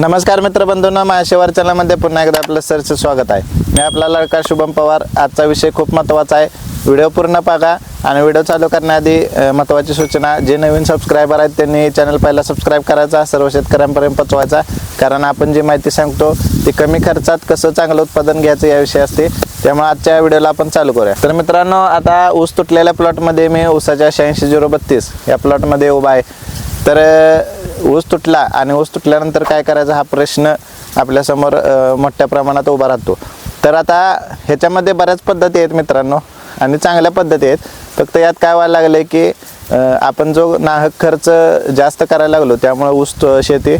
नमस्कार मित्रबंधूंनो महाशिवार चॅनलमध्ये पुन्हा एकदा आपलं सरचं स्वागत आहे. मी आपला लडका शुभम पवार. आजचा विषय खूप महत्त्वाचा आहे. व्हिडिओ पूर्ण बघा आणि व्हिडिओ चालू करण्याआधी महत्त्वाची सूचना जे नवीन सबस्क्रायबर आहेत त्यांनी चॅनल पहिला सबस्क्राईब करायचा सर्व शेतकऱ्यांपर्यंत पोचवायचा कारण आपण जी माहिती सांगतो ती कमी खर्चात कसं चांगलं उत्पादन घ्यायचं याविषयी असते. त्यामुळे आजच्या व्हिडिओला आपण चालू करूया. तर मित्रांनो आता ऊस तुटलेल्या प्लॉटमध्ये मी ऊसाच्या शहाऐंशी झिरो बत्तीस या प्लॉटमध्ये उभा आहे. तर ऊस तुटला आणि ऊस तुटल्यानंतर काय करायचा हा प्रश्न आपल्यासमोर मोठ्या प्रमाणात उभा राहतो. तर आता ह्याच्यामध्ये बऱ्याच पद्धती आहेत मित्रांनो आणि चांगल्या पद्धती आहेत. फक्त यात काय व्हायला लागलं आहे की आपण जो नाहक खर्च जास्त करायला लागलो त्यामुळे ऊस तो- शेती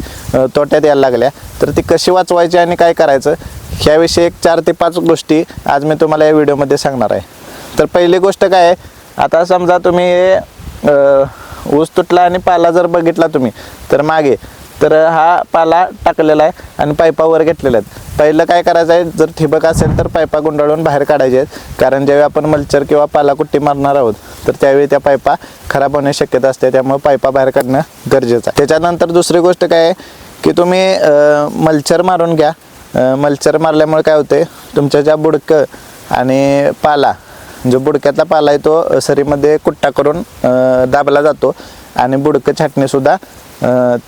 तोट्यात यायला लागल्या. तर ती कशी वाचवायची आणि काय करायचं ह्याविषयी एक चार ते पाच गोष्टी आज मी तुम्हाला या व्हिडिओमध्ये सांगणार आहे. तर पहिली गोष्ट काय आहे आता समजा तुम्ही ऊस तुटला आणि पाला जर बघितला तुम्ही तर मागे तर हा पाला टाकलेला आहे आणि पायपावर घेतलेला आहेत. पहिलं काय करायचं आहे जर ठिबक असेल तर पायपा गुंडाळून बाहेर काढायचे आहेत. कारण ज्यावेळी आपण मल्चर किंवा पाला कुट्टी मारणार आहोत तर त्यावेळी त्या पायपा खराब होण्याची शक्यता असते. त्यामुळे पायपा बाहेर काढणं गरजेचं आहे. त्याच्यानंतर दुसरी गोष्ट काय आहे की तुम्ही मल्चर मारून घ्या. मल्चर मारल्यामुळे काय होते तुमच्या ज्या बुडकं आणि पाला जो बुडक्यातला पाला आहे तो सरीमध्ये कुट्टा करून दाबला जातो. आणि बुडकं छाटणीसुद्धा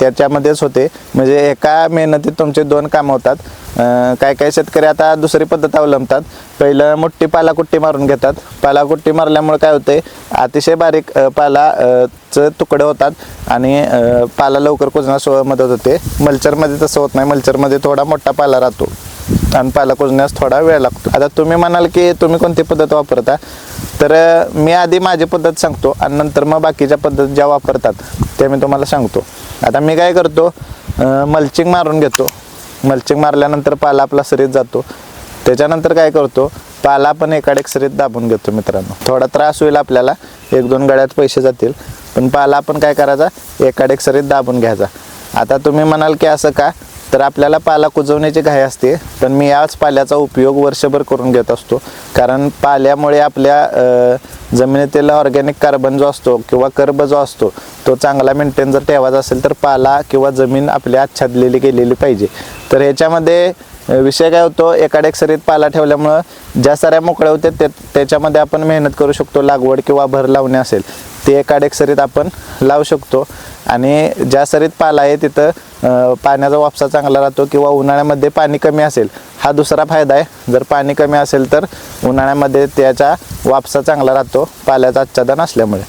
त्याच्यामध्येच होते. म्हणजे एका मेहनतीत तुमचे दोन कामं होतात. काही काय काय शेतकरी आता दुसरी पद्धत अवलंबतात. पहिलं मोठी पालाकुट्टी मारून घेतात. पालाकुट्टी मारल्यामुळे काय होते अतिशय बारीक पालाचं तुकडे होतात. आणि पाला लवकर कुजण्यास मदत होते. मल्चरमध्ये तसं होत नाही. मल्चरमध्ये थोडा मोठा पाला राहतो. आणि पाला कुजण्यास थोडा वेळ लागतो. आता तुम्ही म्हणाल की तुम्ही कोणती पद्धत वापरता? तर मी आधी माझी पद्धत सांगतो आणि नंतर मग बाकीच्या पद्धत ज्या वापरतात त्या मी तुम्हाला सांगतो. आता मी काय करतो मल्चिंग मारून घेतो. मल्चिंग मारल्यानंतर पाला आपला सरीत जातो. त्याच्यानंतर काय करतो पाला आपण एकाडेक सरीत दाबून घेतो मित्रांनो. थोडा त्रास होईल आपल्याला एक दोन गड्यात पैसे जातील. पण पाला आपण काय करायचा एकाडेक सरीत दाबून घ्यायचा. आता तुम्ही म्हणाल की असं का? तर आपल्याला पाला कुजवण्याची घाई असते पण मी याच पाल्याचा उपयोग वर्षभर करून घेत असतो. कारण पाल्यामुळे आपल्या जमिनीतील ऑर्गॅनिक कार्बन जो असतो किंवा कर्ब जो असतो तो चांगला मेंटेन जर ठेवायचा असेल तर पाला किंवा जमीन आपली आच्छादलेली गेलेली पाहिजे. तर ह्याच्यामध्ये विषय काय होतो एकाडेक सरीत पाला ठेवल्यामुळं ज्या साऱ्या मोकळ्या होत्या त्याच्यामध्ये आपण मेहनत करू शकतो लागवड किंवा भर लावणे असेल. ते एका सरीत आपण लावू शकतो. आणि ज्या सरीत पाला आहे तिथं पाण्याचा वापसा चांगला राहतो किंवा उन्हाळ्यामध्ये पाणी कमी असेल. हा दुसरा फायदा आहे. जर पाणी कमी असेल तर उन्हाळ्यामध्ये त्याचा वापसा चांगला राहतो पाल्याचा आच्छादन असल्यामुळे.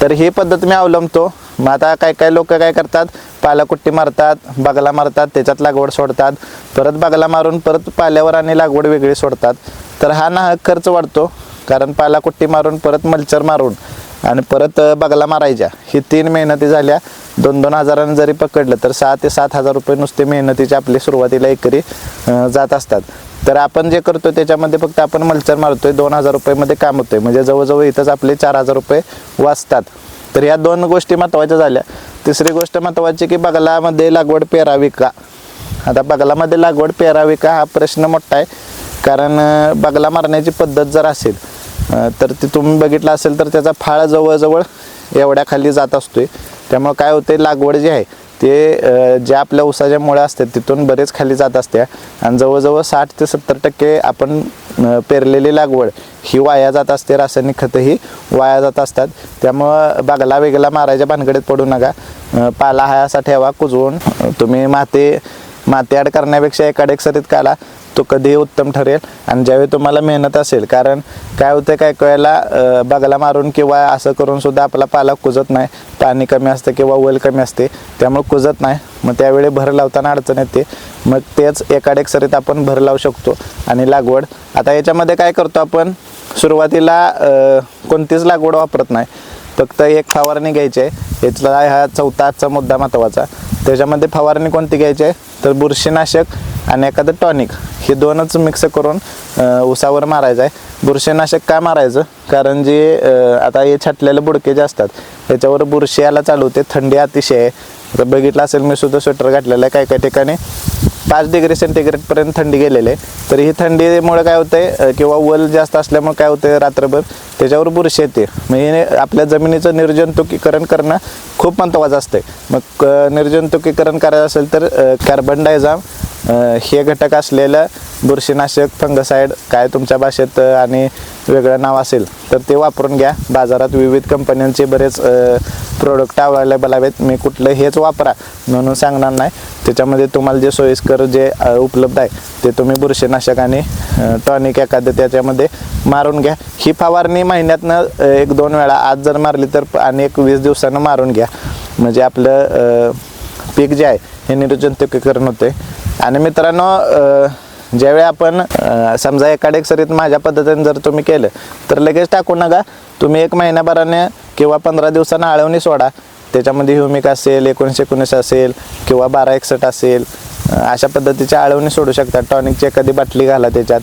तर ही पद्धत मी अवलंबतो. मग आता काय काय लोक काय करतात? पालाकुट्टी मारतात बागला मारतात त्याच्यात लागवड सोडतात. परत बागला मारून परत पाल्यावर आणि लागवड वेगळी सोडतात. तर हा नाहक खर्च वाढतो. कारण पालाकुट्टी मारून परत मल्चर मारून आणि परत बगला मारायच्या. ही तीन मेहनती झाल्या. दोन दोन हजारानं जरी पकडलं तर सहा ते सात हजार रुपये नुसते मेहनतीचे आपले सुरुवातीला एकरी जात असतात. तर आपण जे करतो त्याच्यामध्ये फक्त आपण मल्चर मारतोय. दोन हजार रुपयेमध्ये काम होतोय. म्हणजे जवळजवळ इथंच आपले चार हजार रुपये वाचतात. तर ह्या दोन गोष्टी महत्त्वाच्या झाल्या. तिसरी गोष्ट महत्त्वाची की बगलामध्ये लागवड पेरावी का आता बगलामध्ये लागवड पेरावी का हा प्रश्न मोठा आहे. कारण बगला मारण्याची पद्धत जर असेल तर ते तुम्ही बघितलं असेल तर त्याचा फाळ जवळजवळ एवढ्या खाली जात असतोय. त्यामुळे काय होते लागवड जी आहे ते ज्या आपल्या उसाच्या मुळ्या असतात तिथून बरेच खाली जात असते आणि जवळजवळ साठ ते सत्तर टक्के आपण पेरलेली लागवड ही वाया जात असते रासायनिक खतं ही वाया जात असतात. त्यामुळं बागला वेगळा मारायच्या भानगडीत पडू नका. पाला हा असा ठेवा कुजवून तुम्ही माती माती ॲड करण्यापेक्षा एकाडेक सरीत काढा तो कधीही उत्तम ठरेल आणि ज्यावेळी तुम्हाला मेहनत असेल. कारण काय होतं काय वेळेला अ, मारून किंवा असं करून सुद्धा आपला पाला कुजत नाही. पाणी कमी असतं किंवा वल कमी असते त्यामुळे कुजत नाही. मग त्यावेळी भर लावताना अडचण येते. मग तेच एकाडेक सरीत आपण भर लावू शकतो आणि लागवड. आता याच्यामध्ये काय करतो आपण? सुरुवातीला कोणतीच लागवड वापरत नाही. फक्त एक फवारणी घ्यायची आहे. यातला हा चौथा आजचा मुद्दा महत्त्वाचा. त्याच्यामध्ये फवारणी कोणती घ्यायची आहे? तर बुरशीनाशक आणि एखादं टॉनिक. हे दोनच मिक्स करून उसावर मारायचं आहे. बुरशीनाशक का मारायचं? कारण जे आता हे छाटलेले बुडके जे असतात त्याच्यावर बुरशी यायला चालू होते. थंडी अतिशय आहे. आता बघितलं असेल मी सुद्धा स्वेटर घातलेलं आहे. काही काही ठिकाणी पाच डिग्री सेंटीग्रेडपर्यंत थंडी गेलेली आहे. तर ही थंडीमुळे काय होतंय किंवा वल जास्त असल्यामुळे काय होतंय रात्रभर त्याच्यावर बुरशी येते. म्हणजे आपल्या जमिनीचं निर्जंतुकीकरण करणं खूप महत्त्वाचं असतंय. मग निर्जंतुकीकरण करायचं असेल तर कार्बन डायझाम हे घटक असलेलं बुरशीनाशक फंगसाईड काय तुमच्या भाषेत आणि वेगळं नाव असेल तर ते वापरून घ्या. बाजारात विविध कंपन्यांचे बरेच प्रोडक्ट अवेलेबल आहेत. मी कुठलं हेच वापरा म्हणून सांगणार नाही. त्याच्यामध्ये तुम्हाला जे सोयीस्कर जे उपलब्ध आहे ते तुम्ही बुरशीनाशक आणि टॉनिक एखादं त्याच्यामध्ये मारून घ्या. ही फवारणी महिन्यातनं एक दोन वेळा आज जर मारली तर आणि एक वीस दिवसानं मारून घ्या. म्हणजे आपलं पीक जे आहे हे निर्जंतुकीकरण होते आणि मित्रांनो ज्यावेळी आपण समजा एका डेक्सरीत सरीत माझ्या पद्धतीने जर तुम्ही केलं तर लगेच टाकू नका. तुम्ही एक महिन्याभराने किंवा पंधरा दिवसानं आळवणी सोडा. त्याच्यामध्ये ह्युमिक असेल एकोणीसशे एकोणीस असेल किंवा बारा एकसठ असेल अशा पद्धतीच्या आळवणी सोडू शकता. टॉनिकची एखादी बाटली घाला त्याच्यात.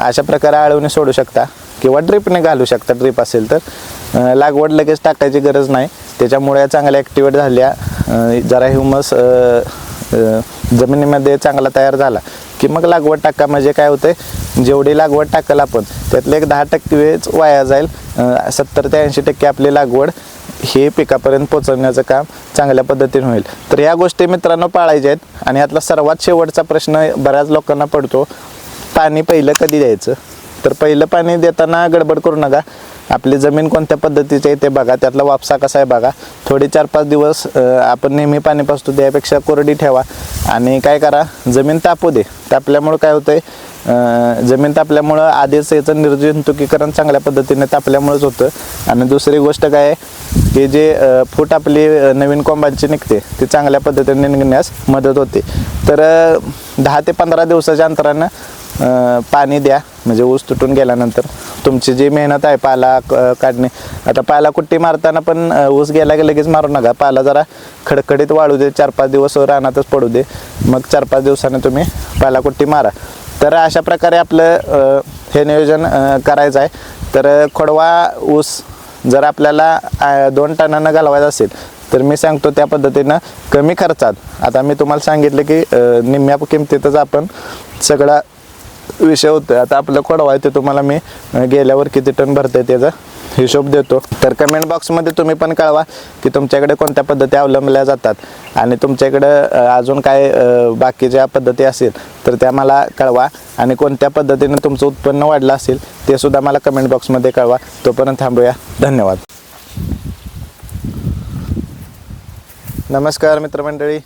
अशा प्रकारे आळवणी सोडू शकता. किंवा ड्रिपने घालू शकता. ड्रिप असेल तर लागवड लगेच टाकायची गरज नाही. त्याच्यामुळे चांगल्या ॲक्टिवेट झाल्या. जरा ह्युमस जमिनीमध्ये चांगला तयार झाला की मग लागवड टाका म्हणजे काय होतंय? जेवढी लागवड टाकाल आपण त्यातले एक दहा टक्के टक्केच वाया जाईल. सत्तर ते ऐंशी टक्के आपली लागवड हे पिकापर्यंत पोहोचवण्याचं काम चांगल्या पद्धतीने होईल. तर या गोष्टी मित्रांनो पाळायच्या आहेत आणि यातला सर्वात शेवटचा प्रश्न बऱ्याच लोकांना पडतो पाणी पहिलं कधी द्यायचं? तर पहिलं पाणी देताना गडबड करू नका. आपली जमीन कोणत्या पद्धतीची आहे ते बघा. त्यातला वापसा कसा आहे बघा. थोडे चार पाच दिवस आपण नेहमी पाणी पाचतो त्यापेक्षा कोरडी ठेवा. आणि काय करा जमीन तापू दे. तापल्यामुळं काय होतंय जमीन तापल्यामुळं आधीच याचं निर्जंतुकीकरण चांगल्या पद्धतीने तापल्यामुळंच होतं. आणि दुसरी गोष्ट काय आहे की जे फूट आपली नवीन कोंबांची निघते ती चांगल्या पद्धतीने निघण्यास मदत होते. तर दहा ते पंधरा दिवसाच्या अंतरानं पाणी द्या. म्हणजे ऊस तुटून गेल्यानंतर तुमची जी मेहनत आहे पाला क- काढणे. आता पाला कुट्टी मारताना पण ऊस गेला की लगेच मारू नका. पाला जरा खडखडीत वाळू दे. चार पाच दिवस रानातच पडू दे. मग चार पाच दिवसाने तुम्ही पाला कुट्टी मारा. तर अशा प्रकारे आपलं हे नियोजन करायचं आहे. तर खोडवा ऊस जर आपल्याला दोन टनानं घालवायचा असेल तर मी सांगतो त्या पद्धतीनं कमी खर्चात. आता मी तुम्हाला सांगितलं की निम्म्या किमतीतच आपण सगळा विषय होतो आता आपलं खोडवा आहे ते तुम्हाला मी गेल्यावर किती टन भरते त्याचा हिशोब देतो. तर कमेंट बॉक्समध्ये तुम्ही पण कळवा की तुमच्याकडे कोणत्या पद्धती अवलंबल्या जातात. आणि तुमच्याकडं अजून काय बाकीच्या पद्धती असेल तर त्या मला कळवा. आणि कोणत्या पद्धतीने तुमचं उत्पन्न वाढलं असेल ते सुद्धा मला कमेंट बॉक्समध्ये कळवा. तोपर्यंत थांबूया. धन्यवाद. नमस्कार मित्रमंडळी.